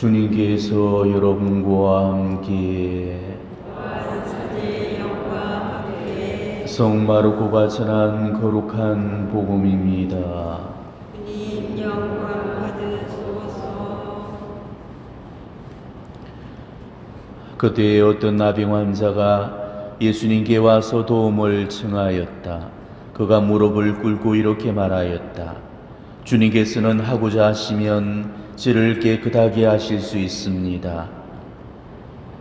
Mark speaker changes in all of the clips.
Speaker 1: 주님께서 여러분과 함께 성 마르코가 전한 거룩한 복음입니다. 그때 어떤 나병 환자가 예수님께 와서 도움을 청하였다. 그가 무릎을 꿇고 이렇게 말하였다. 주님께서는 하고자 하시면 저를 깨끗하게 하실 수 있습니다.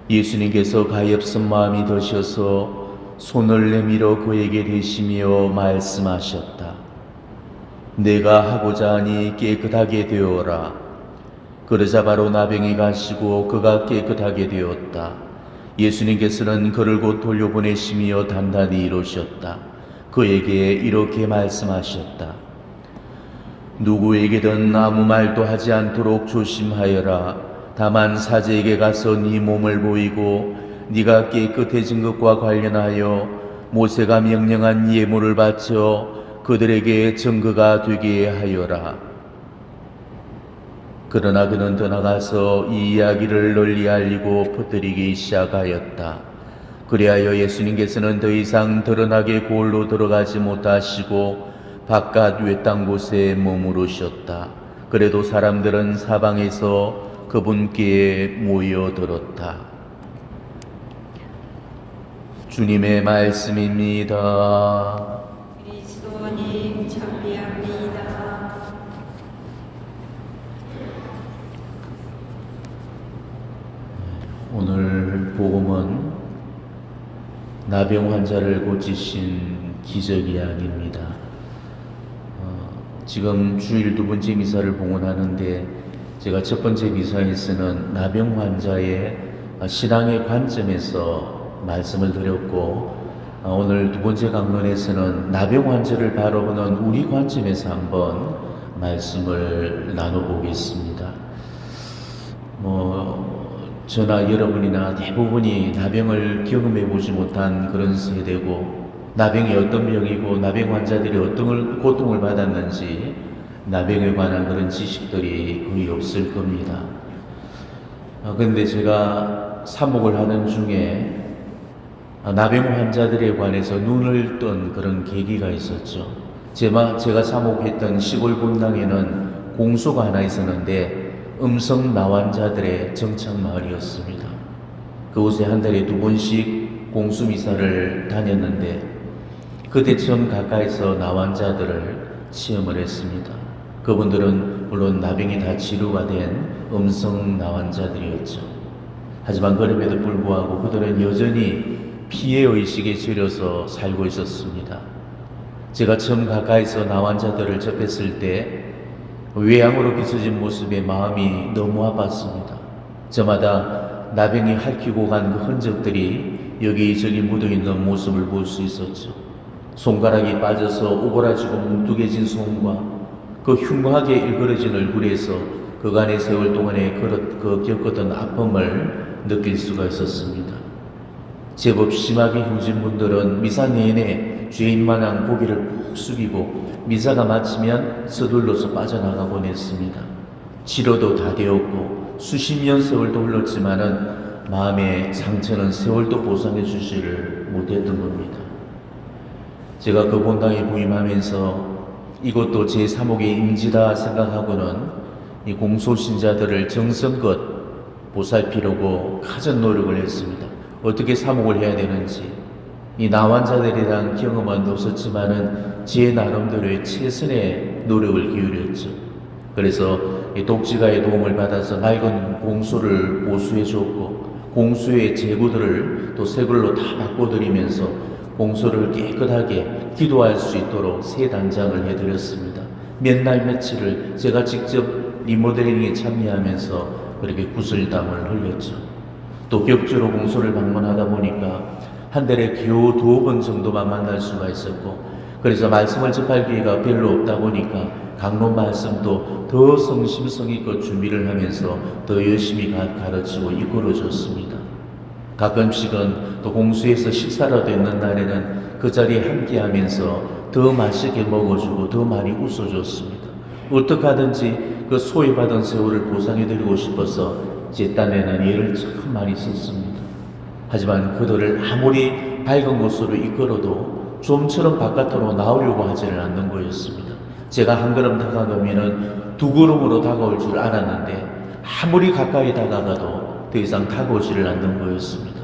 Speaker 1: 예수님께서 가엾은 마음이 드셔서 손을 내밀어 그에게 대시며 말씀하셨다. 내가 하고자 하니 깨끗하게 되어라. 그러자 바로 나병이 가시고 그가 깨끗하게 되었다. 예수님께서는 그를 곧 돌려보내시며 단단히 이루셨다. 그에게 이렇게 말씀하셨다. 누구에게든 아무 말도 하지 않도록 조심하여라. 다만 사제에게 가서 네 몸을 보이고 네가 깨끗해진 것과 관련하여 모세가 명령한 예물을 바쳐 그들에게 증거가 되게 하여라. 그러나 그는 떠나가서 이 이야기를 널리 알리고 퍼뜨리기 시작하였다. 그리하여 예수님께서는 더 이상 드러나게 고을로 들어가지 못하시고 바깥 외딴 곳에 머무르셨다. 그래도 사람들은 사방에서 그분께 모여들었다. 주님의 말씀입니다.
Speaker 2: 그리스도님 찬미합니다
Speaker 1: 오늘 복음은 나병 환자를 고치신 기적 이야기입니다. 어, 지금 주일 두 번째 미사를 봉헌하는데 제가 첫 번째 미사에서는 나병 환자의 어, 신앙의 관점에서 말씀을 드렸고 어, 오늘 두 번째 강론에서는 나병 환자를 바라보는 우리 관점에서 한번 말씀을 나눠보겠습니다. 뭐 저나 여러분이나 대부분이 나병을 경험해 보지 못한 그런 세대고 나병이 어떤 병이고 나병 환자들이 어떤 고통을 받았는지 나병에 관한 그런 지식들이 거의 없을 겁니다. 아, 근데 제가 사목을 하는 중에 아, 나병 환자들에 관해서 눈을 뜬 그런 계기가 있었죠. 제가, 제가 사목했던 시골 분당에는 공소가 하나 있었는데 음성 나환자들의 정착 마을이었습니다. 그곳에 한 달에 두 번씩 공수 미사를 다녔는데 그때 처음 가까이서 나환자들을 체험을 했습니다. 그분들은 물론 나병이 다 치료가 된 음성 나환자들이었죠. 하지만 그럼에도 불구하고 그들은 여전히 피해 의식에 질려서 살고 있었습니다. 제가 처음 가까이서 나환자들을 접했을 때 외양으로 비춰진 모습에 마음이 너무 아팠습니다. 저마다 나병이 핥히고 간 그 흔적들이 여기저기 묻어있는 모습을 볼 수 있었죠. 손가락이 빠져서 오그라지고 뭉뚱해진 손과 그 흉하게 일그러진 얼굴에서 그간의 세월 동안에 그 겪었던 아픔을 느낄 수가 있었습니다. 제법 심하게 힘진 분들은 미사 내내 죄인 마냥 고개를 푹 숙이고 미사가 마치면 서둘러서 빠져나가곤 했습니다. 치료도 다 되었고 수십 년 세월도 흘렀지만은 마음의 상처는 세월도 보상해 주지를 못했던 겁니다. 제가 그 본당에 부임하면서 이것도 제 사목의 임지다 생각하고는 이 공소신자들을 정성껏 보살피려고 가진 노력을 했습니다. 어떻게 사목을 해야 되는지 이 나환자들에 대한 경험은 없었지만은 제 나름대로의 최선의 노력을 기울였죠. 그래서 이 독지가의 도움을 받아서 낡은 공소를 보수해 줬고 공수의 재고들을 또 새 걸로 다 바꿔드리면서 공소를 깨끗하게 기도할 수 있도록 새 단장을 해드렸습니다. 몇 날 며칠을 제가 직접 리모델링에 참여하면서 그렇게 구슬땀을 흘렸죠. 또 격주로 공소를 방문하다 보니까 한 달에 겨우 두어 번 정도만 만날 수가 있었고 그래서 말씀을 접할 기회가 별로 없다 보니까 강론 말씀도 더 성심성의껏 준비를 하면서 더 열심히 가, 가르치고 이끌어줬습니다. 가끔씩은 또 공수에서 식사라도 있는 날에는 그 자리에 함께 하면서 더 맛있게 먹어주고 더 많이 웃어줬습니다. 어떻게 하든지 그 소외받은 세월을 보상해드리고 싶어서 제 딴에는 애를 참 많이 썼습니다. 하지만 그들을 아무리 밝은 곳으로 이끌어도 좀처럼 바깥으로 나오려고 하지를 않는 거였습니다. 제가 한 걸음 다가가면은 두 걸음으로 다가올 줄 알았는데 아무리 가까이 다가가도 더 이상 다가오지를 않는 거였습니다.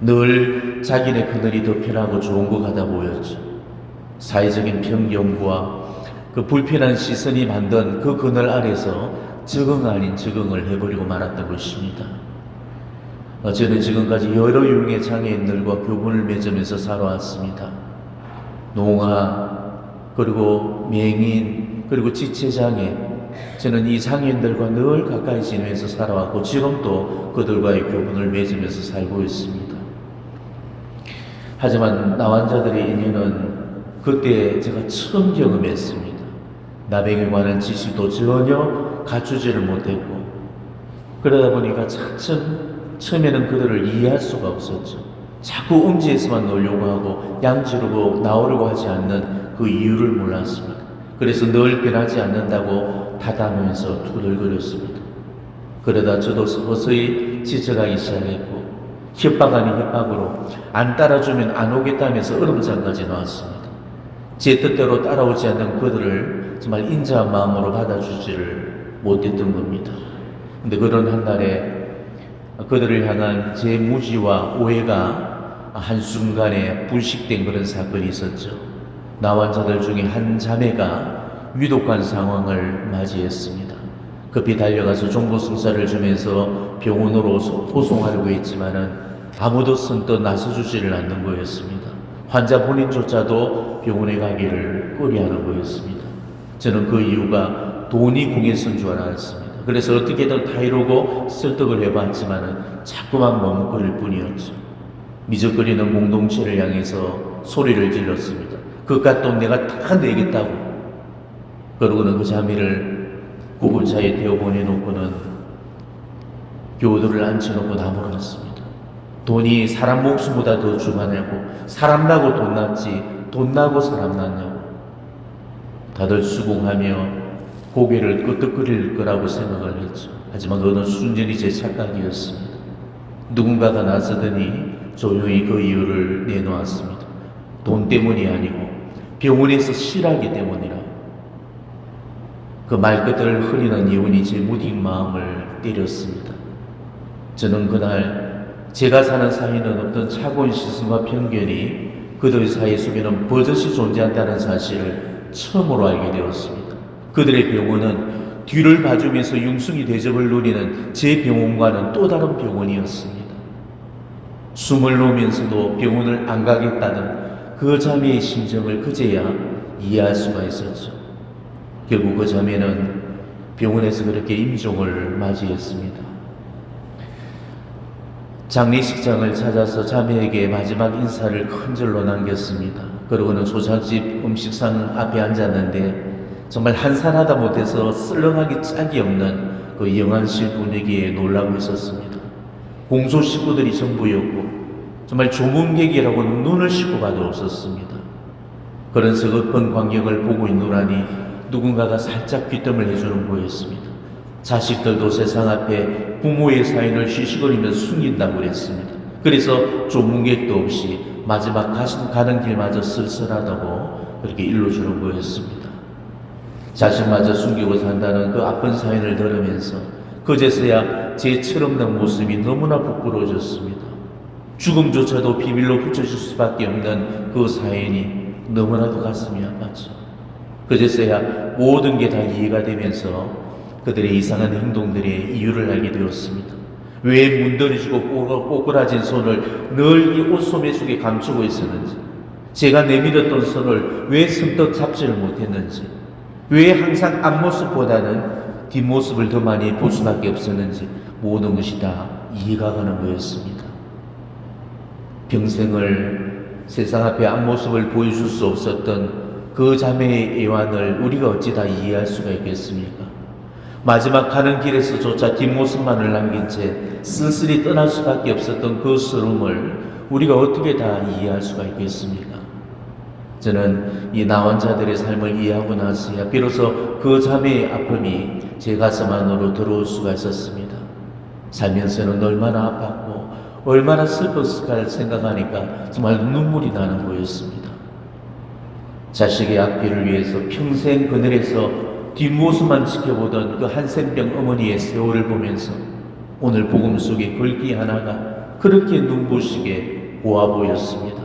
Speaker 1: 늘 자기네 그늘이 더 편하고 좋은 것 같아 보였죠. 사회적인 편견과 그 불편한 시선이 만든 그 그늘 아래서 적응 아닌 적응을 해버리고 말았던 것입니다. 어, 저는 지금까지 여러 유형의 장애인들과 교분을 맺으면서 살아왔습니다. 농아, 그리고 맹인, 그리고 지체장애. 저는 이 장애인들과 늘 가까이 지내면서 살아왔고 지금도 그들과의 교분을 맺으면서 살고 있습니다. 하지만 나환자들의 인연은 그때 제가 처음 경험했습니다. 나병에 관한 지식도 전혀 갖추지를 못했고 그러다 보니까 차츰 처음에는 그들을 이해할 수가 없었죠. 자꾸 음지에서만 놀려고 하고 양지르고 나오려고 하지 않는 그 이유를 몰랐습니다. 그래서 늘 변하지 않는다고 다담으면서 투덜거렸습니다. 그러다 저도 서서히 지쳐가기 시작했고 협박 아닌 협박으로 안 따라주면 안 오겠다면서 얼음장까지 나왔습니다. 제 뜻대로 따라오지 않는 그들을 정말 인자한 마음으로 받아주지를 못했던 겁니다. 근데 그런 한 날에 그들을 향한 제 무지와 오해가 한순간에 불식된 그런 사건이 있었죠. 나환자들 중에 한 자매가 위독한 상황을 맞이했습니다. 급히 달려가서 정보승사를 주면서 병원으로 소- 소송하려고 했지만은 아무도 선뜻 나서주지를 않는 거였습니다. 환자 본인조차도 병원에 가기를 꺼려하는 거였습니다. 저는 그 이유가 돈이 궁했은 줄 알았습니다. 그래서 어떻게든 타이르고 설득을 해봤지만은 자꾸만 머뭇거릴 뿐이었죠. 미적거리는 공동체를 향해서 소리를 질렀습니다. 그깟 돈 내가 다 내겠다고. 그러고는 그 자매를 구불차에 태워 보내놓고는 교우들을 앉혀놓고 나무랐습니다. 돈이 사람 목숨보다 더 중하냐고 사람 나고 돈 났지 돈 나고 사람 났냐고 다들 수긍하며 고개를 끄덕거릴 거라고 생각을 했죠. 하지만 어느 순전히 제 착각이었습니다. 누군가가 나서더니 조용히 그 이유를 내놓았습니다. 돈 때문이 아니고 병원에서 실하기 때문이라. 그 말끝을 흐리는 이혼이 제 무딘 마음을 때렸습니다. 저는 그날 제가 사는 사이는 없던 차가운 시선과 편견이 그들 사이 속에는 버젓이 존재한다는 사실을 처음으로 알게 되었습니다. 그들의 병원은 뒤를 봐주면서 융숭이 대접을 누리는 제 병원과는 또 다른 병원이었습니다. 숨을 놓으면서도 병원을 안 가겠다는 그 자매의 심정을 그제야 이해할 수가 있었죠. 결국 그 자매는 병원에서 그렇게 임종을 맞이했습니다. 장례식장을 찾아서 자매에게 마지막 인사를 큰 절로 남겼습니다. 그러고는 소장집 음식상 앞에 앉았는데 정말 한산하다 못해서 쓸렁하기 짝이 없는 그 영안실 분위기에 놀라고 있었습니다. 공소 식구들이 전부였고 정말 조문객이라고는 눈을 씻고 봐도 없었습니다. 그런 서글픈 광경을 보고 있노라니 누군가가 살짝 귀뜸을 해주는 거였습니다. 자식들도 세상 앞에 부모의 사인을 쉬쉬거리며 숨긴다고 그랬습니다. 그래서 조문객도 없이 마지막 가는 길마저 쓸쓸하다고 그렇게 일러주는 거였습니다. 자신마저 숨기고 산다는 그 아픈 사연을 들으면서 그제서야 제 철없는 모습이 너무나 부끄러워졌습니다. 죽음조차도 비밀로 붙여줄 수밖에 없는 그 사연이 너무나도 가슴이 아팠죠. 그제서야 모든 게 다 이해가 되면서 그들의 이상한 행동들의 이유를 알게 되었습니다. 왜 문드러지고 꼬- 꼬꾸라진 손을 늘 이 옷소매 속에 감추고 있었는지, 제가 내밀었던 손을 왜 선뜻 잡지를 못했는지, 왜 항상 앞모습보다는 뒷모습을 더 많이 볼 수밖에 없었는지 모든 것이 다 이해가 가는 거였습니다. 평생을 세상 앞에 앞모습을 보여줄 수 없었던 그 자매의 애환을 우리가 어찌 다 이해할 수가 있겠습니까? 마지막 가는 길에서조차 뒷모습만을 남긴 채 쓸쓸히 떠날 수밖에 없었던 그 서름을 우리가 어떻게 다 이해할 수가 있겠습니까? 저는 이 나환자들의 삶을 이해하고 나서야 비로소 그 자매의 아픔이 제 가슴 안으로 들어올 수가 있었습니다. 살면서는 얼마나 아팠고 얼마나 슬펐을까 생각하니까 정말 눈물이 나는 거였습니다. 자식의 앞길을 위해서 평생 그늘에서 뒷모습만 지켜보던 그 한센병 어머니의 세월을 보면서 오늘 복음 속에 글귀 하나가 그렇게 눈부시게 보아 보였습니다.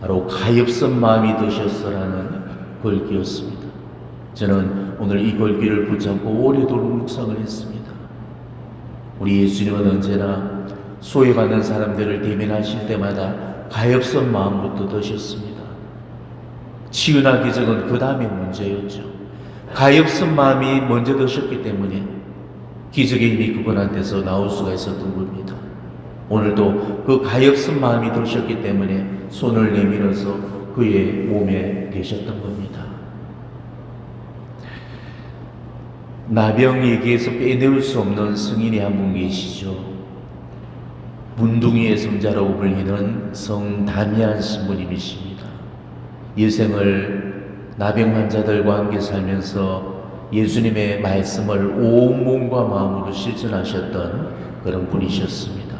Speaker 1: 바로 가엾은 마음이 드셨어라는 글귀였습니다. 저는 오늘 이 글귀를 붙잡고 오래도록 묵상을 했습니다. 우리 예수님은 언제나 소외받는 사람들을 대면하실 때마다 가엾은 마음부터 드셨습니다. 치유나 기적은 그 다음에 문제였죠. 가엾은 마음이 먼저 드셨기 때문에 기적의 힘이 그분한테서 나올 수가 있었던 겁니다. 오늘도 그 가엾은 마음이 드셨기 때문에 손을 내밀어서 그의 몸에 계셨던 겁니다. 나병 얘기에서 빼내올 수 없는 승인이 한 분 계시죠. 문둥이의 성자라고 불리는 성 다미안 신부님이십니다. 일생을 나병 환자들과 함께 살면서 예수님의 말씀을 온 몸과 마음으로 실천하셨던 그런 분이셨습니다.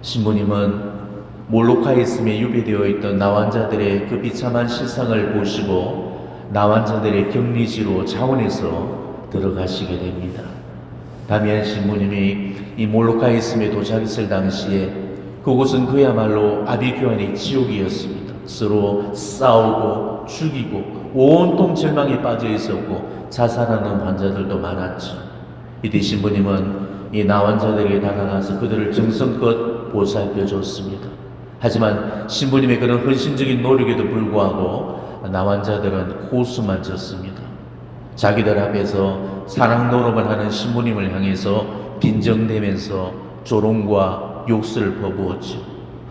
Speaker 1: 신부님은 몰로카이스에 유배되어 있던 나환자들의 그 비참한 실상을 보시고 나환자들의 격리지로 차원에서 들어가시게 됩니다. 다미안 신부님이 이 몰로카이스에 도착했을 당시에 그곳은 그야말로 아비규환의 지옥이었습니다. 서로 싸우고 죽이고 온통 절망에 빠져 있었고 자살하는 환자들도 많았죠. 이때 신부님은 이 나환자들에게 다가가서 그들을 정성껏 보살펴 줬습니다. 하지만 신부님의 그런 헌신적인 노력에도 불구하고 나환자들은 호수만 졌습니다. 자기들 앞에서 사랑 노름을 하는 신부님을 향해서 빈정대면서 조롱과 욕설을 퍼부었죠.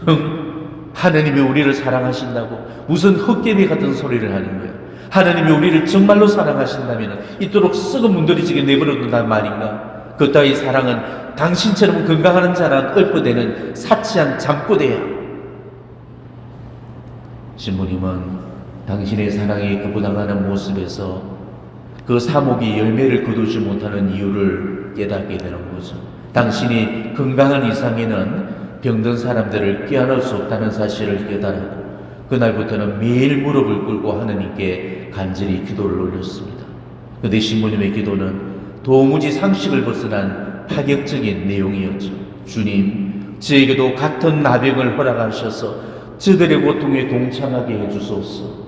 Speaker 1: 흥, 하나님이 우리를 사랑하신다고 무슨 헛개비 같은 소리를 하는 거예요. 하나님이 우리를 정말로 사랑하신다면 이토록 썩은 문드러지게 내버려 둔단 말인가? 그 따위 사랑은 당신처럼 건강한 자랑 읊어대는 사치한 잠꼬대야. 신부님은 당신의 사랑이 그부당하는 모습에서 그 사목이 열매를 거두지 못하는 이유를 깨닫게 되는 거죠. 당신이 건강한 이상에는 병든 사람들을 깨어날 수 없다는 사실을 깨달았고 그날부터는 매일 무릎을 꿇고 하느님께 간절히 기도를 올렸습니다. 그런데 신부님의 기도는 도무지 상식을 벗어난 파격적인 내용이었죠. 주님, 저에게도 같은 나병을 허락하셔서 저들의 고통에 동참하게 해주소서.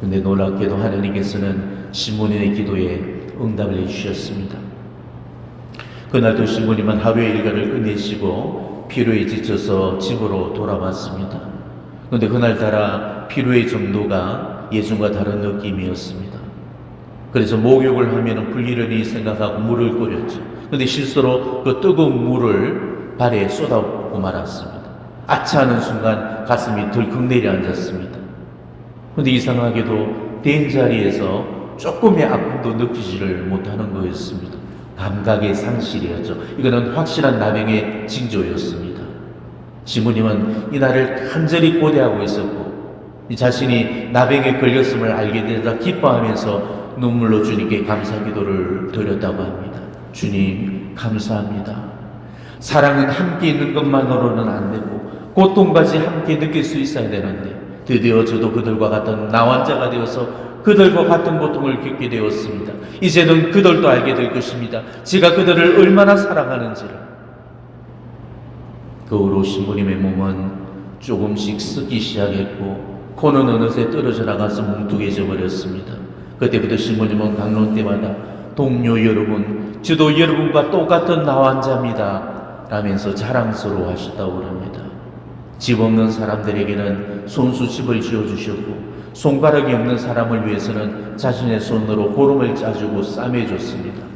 Speaker 1: 근데 놀랍게도 하나님께서는 신부님의 기도에 응답을 해주셨습니다. 그날도 신부님은 하루의 일과를 끝내시고 피로에 지쳐서 집으로 돌아왔습니다. 그런데 그날따라 피로의 정도가 예전과 다른 느낌이었습니다. 그래서 목욕을 하면 불리려니 생각하고 물을 끓였죠. 그런데 실수로 그 뜨거운 물을 발에 쏟아붓고 말았습니다. 아차하는 순간 가슴이 덜컥 내려앉았습니다. 근데 이상하게도 된 자리에서 조금의 아픔도 느끼지를 못하는 거였습니다. 감각의 상실이었죠. 이거는 확실한 나병의 징조였습니다. 지무님은 이날을 간절히 고대하고 있었고 이 자신이 나병에 걸렸음을 알게 되자 기뻐하면서 눈물로 주님께 감사 기도를 드렸다고 합니다. 주님 감사합니다. 사랑은 함께 있는 것만으로는 안 되고 고통까지 함께 느낄 수 있어야 되는데 드디어 저도 그들과 같은 나환자가 되어서 그들과 같은 고통을 겪게 되었습니다. 이제는 그들도 알게 될 것입니다. 제가 그들을 얼마나 사랑하는지를. 그 후로 신부님의 몸은 조금씩 쓰기 시작했고 코는 어느새 떨어져 나가서 뭉툭해져 버렸습니다. 그때부터 신부님은 강론 때마다 동료 여러분, 저도 여러분과 똑같은 나환자입니다. 라면서 자랑스러워 하셨다고 합니다. 집 없는 사람들에게는 손수집을 지어주셨고 손가락이 없는 사람을 위해서는 자신의 손으로 고름을 짜주고 싸매줬습니다.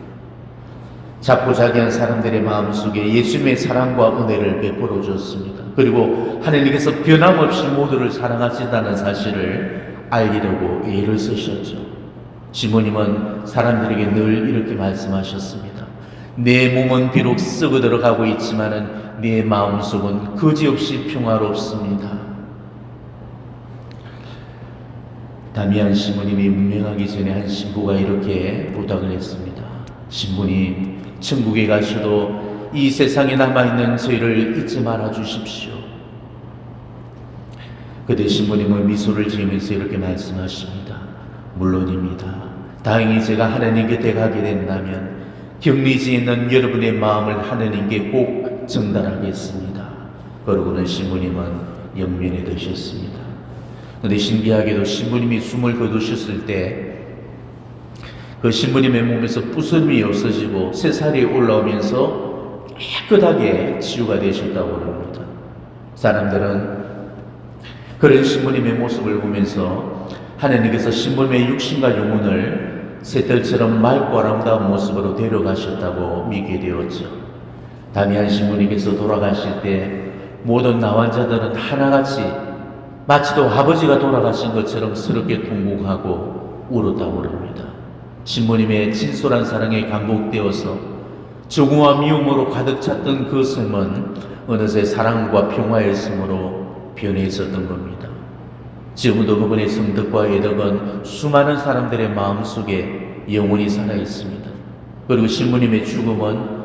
Speaker 1: 자포자기한 사람들의 마음속에 예수님의 사랑과 은혜를 베풀어 줬습니다. 그리고 하나님께서 변함없이 모두를 사랑하신다는 사실을 알리려고 애를 쓰셨죠. 지모님은 사람들에게 늘 이렇게 말씀하셨습니다. 내 몸은 비록 썩어 들어가고 있지만은 내 마음속은 그지없이 평화롭습니다. 다미안 신부님이 문명하기 전에 한 신부가 이렇게 부탁을 했습니다. 신부님, 천국에 가셔도 이 세상에 남아있는 죄를 잊지 말아 주십시오. 그때 신부님은 미소를 지으면서 이렇게 말씀하십니다. 물론입니다. 다행히 제가 하나님 곁에 가게 된다면 격리지에 있는 여러분의 마음을 하나님께 꼭 전달하겠습니다. 그러고는 신부님은 영면에 드셨습니다. 근데 신기하게도 신부님이 숨을 거두셨을 때 그 신부님의 몸에서 부스럼이 없어지고 새살이 올라오면서 깨끗하게 치유가 되셨다고 합니다. 사람들은 그런 신부님의 모습을 보면서 하나님께서 신부님의 육신과 영혼을 새털처럼 맑고 아름다운 모습으로 데려가셨다고 믿게 되었죠. 다미안 신부님께서 돌아가실 때 모든 나환자들은 하나같이 마치도 아버지가 돌아가신 것처럼 스럽게 통곡하고 울었다고 합니다. 신부님의 진솔한 사랑에 감복되어서 조구와 미움으로 가득 찼던 그 삶은 어느새 사랑과 평화의 삶으로 변해 있었던 겁니다. 지금도 그분의 성덕과 애덕은 수많은 사람들의 마음속에 영원히 살아 있습니다. 그리고 신부님의 죽음은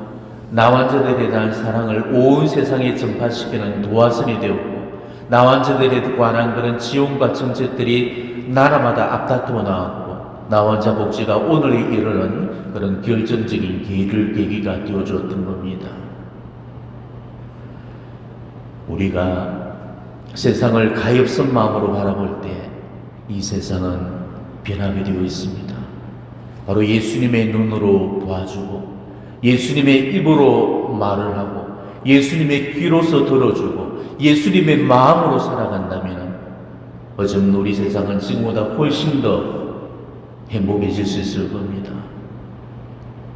Speaker 1: 나환자들에 대한 사랑을 온 세상에 전파시키는 도화선이 되었고 나환자들에 관한 그런 지원과 정책들이 나라마다 앞다투어 나왔고 나환자 복지가 오늘에 이르는 그런 결정적인 계기를 계기가 되어줬던 겁니다. 우리가 세상을 가엾은 마음으로 바라볼 때 이 세상은 변하게 되어 있습니다. 바로 예수님의 눈으로 보아주고 예수님의 입으로 말을 하고 예수님의 귀로서 들어주고 예수님의 마음으로 살아간다면 어쩜 우리 세상은 지금보다 훨씬 더 행복해질 수 있을 겁니다.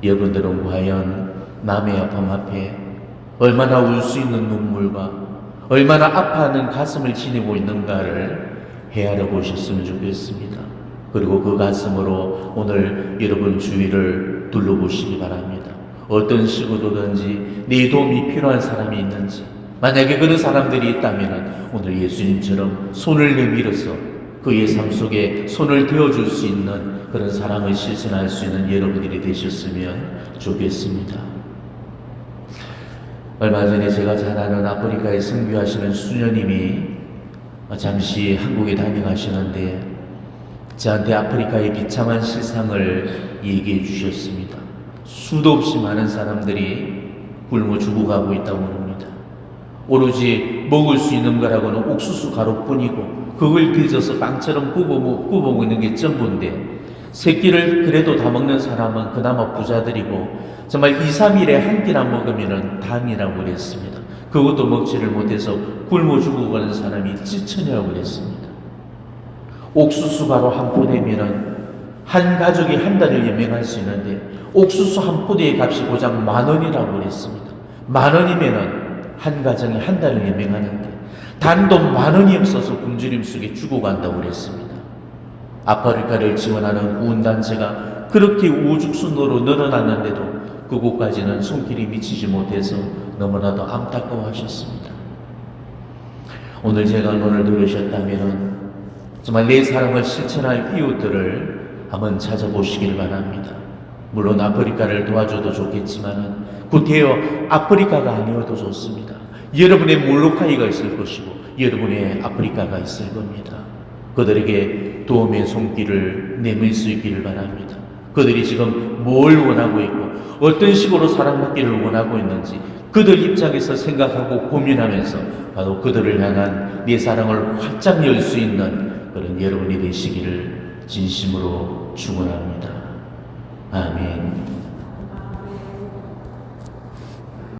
Speaker 1: 여러분들은 과연 남의 아픔 앞에 얼마나 울 수 있는 눈물과 얼마나 아파하는 가슴을 지니고 있는가를 헤아려 보셨으면 좋겠습니다. 그리고 그 가슴으로 오늘 여러분 주위를 둘러보시기 바랍니다. 어떤 식으로든지 내 도움이 필요한 사람이 있는지 만약에 그런 사람들이 있다면 오늘 예수님처럼 손을 내밀어서 그의 삶 속에 손을 대어줄 수 있는 그런 사랑을 실천할 수 있는 여러분들이 되셨으면 좋겠습니다. 얼마 전에 제가 잘 아는 아프리카에 선교하시는 수녀님이 잠시 한국에 다녀가시는데 저한테 아프리카의 비참한 실상을 얘기해 주셨습니다. 수도 없이 많은 사람들이 굶어 죽어가고 있다고 합니다. 오로지 먹을 수 있는 거라고는 옥수수 가루뿐이고 그걸 빚어서 빵처럼 굽어, 먹- 굽어 먹는 게 전부인데 새끼를 그래도 다 먹는 사람은 그나마 부자들이고 정말 2, 3일에 한 끼나 먹으면 당이라고 그랬습니다. 그것도 먹지를 못해서 굶어 죽어가는 사람이 찌천이라고 그랬습니다. 옥수수 가루 한 포대면은 한 가족이 한 달을 연명할 수 있는데 옥수수 한 포대의 값이 고작 만 원이라고 그랬습니다. 만 원이면은 한 가정이 한 달을 연명하는데 단돈 만 원이 없어서 굶주림 속에 죽어간다고 그랬습니다. 아프리카를 지원하는 후원단체가 그렇게 우죽순으로 늘어났는데도 그곳까지는 손길이 미치지 못해서 너무나도 안타까워하셨습니다. 오늘 제가 오늘 들으셨다면 정말 내 사랑을 실천할 이웃들을 한번 찾아보시길 바랍니다. 물론 아프리카를 도와줘도 좋겠지만 구태여 아프리카가 아니어도 좋습니다. 여러분의 몰로카이가 있을 것이고 여러분의 아프리카가 있을 겁니다. 그들에게 도움의 손길을 내밀 수 있기를 바랍니다. 그들이 지금 뭘 원하고 있고 어떤 식으로 사랑받기를 원하고 있는지 그들 입장에서 생각하고 고민하면서 바로 그들을 향한 내 사랑을 활짝 열 수 있는 그런 여러분이 되시기를 진심으로 축원합니다. 아멘.